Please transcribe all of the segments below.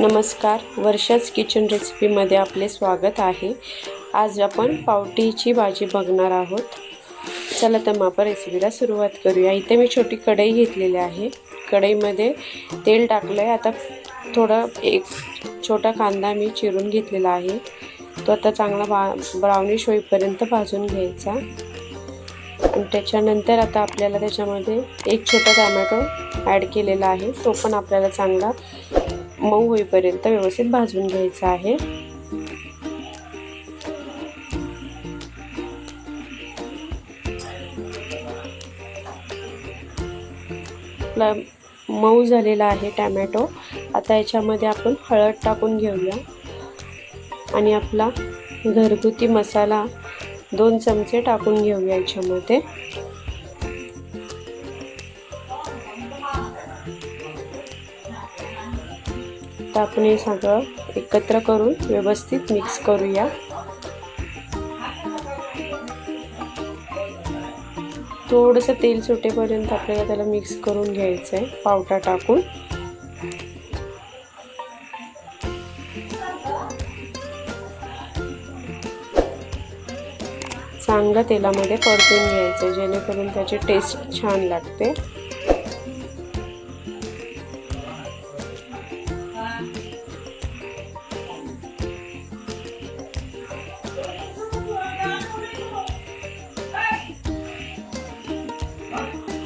नमस्कार. वर्षाच किचन रेसिपीमध्ये आपले स्वागत आहे. आज आपण पावटीची भाजी बघणार आहोत. चला तर मग आपण रेसिपीला सुरुवात करूया. इथे मी छोटी कढई घेतलेली आहे. कढईमध्ये तेल टाकलं आहे आता थोडं एक छोटा कांदा मी चिरून घेतलेला आहे. तो आता चांगला बा ब्राउनिश होईपर्यंत भाजून घ्यायचा. आणि त्याच्यानंतर आता आपल्याला त्याच्यामध्ये एक छोटा टमॅटो ॲड केलेला आहे. तो पण आपल्याला चांगला मऊ होईपर्यंत व्यवस्थित भाजून घ्यायचं आहे. आपला मऊ झालेला आहे टॅमॅटो. आता याच्यामध्ये आपण हळद टाकून घेऊया. आणि आपला घरगुती मसाला दोन चमचे टाकून घेऊया याच्यामध्ये. तर आपण हे सगळं एकत्र करून व्यवस्थित मिक्स करूया. थोडंसं तेल सुटेपर्यंत आपल्याला त्याला मिक्स करून घ्यायचं आहे पावटा टाकून. चांगलं तेलामध्ये परतून घ्यायचं जेणेकरून त्याची टेस्ट छान लागते.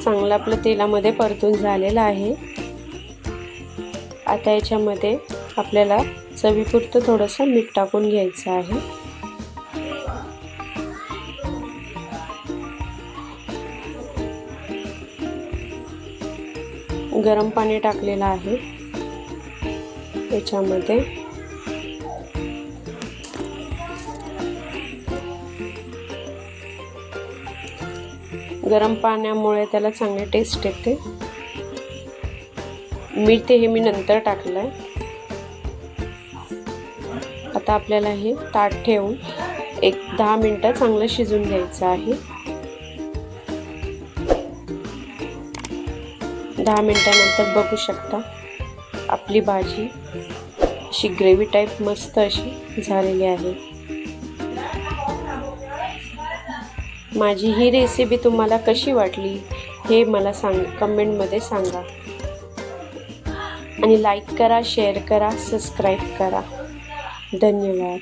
चांगलं आपलं तेलामध्ये परतून झालेलं आहे. आता याच्यामध्ये आपल्याला चवीपुरतं थोडंसं मीठ टाकून घ्यायचं आहे. गरम पाणी टाकलेलं आहे. याच्यामध्ये गरम पाण्यामुळे त्याला चांगली टेस्ट येते. मीठ ते हे मी नंतर टाकलं आहे आता आपल्याला हे ताट ठेवून एक दहा मिनटं चांगलं शिजून घ्यायचं आहे. दहा मिनटानंतर बघू शकता आपली भाजी अशी ग्रेव्ही टाईप मस्त अशी झालेली आहे. माझी ही रेसिपी तुम्हाला कशी वाटली हे मला सांग कमेंटमध्ये सांगा. आणि लाईक करा शेअर करा सबस्क्राईब करा. धन्यवाद.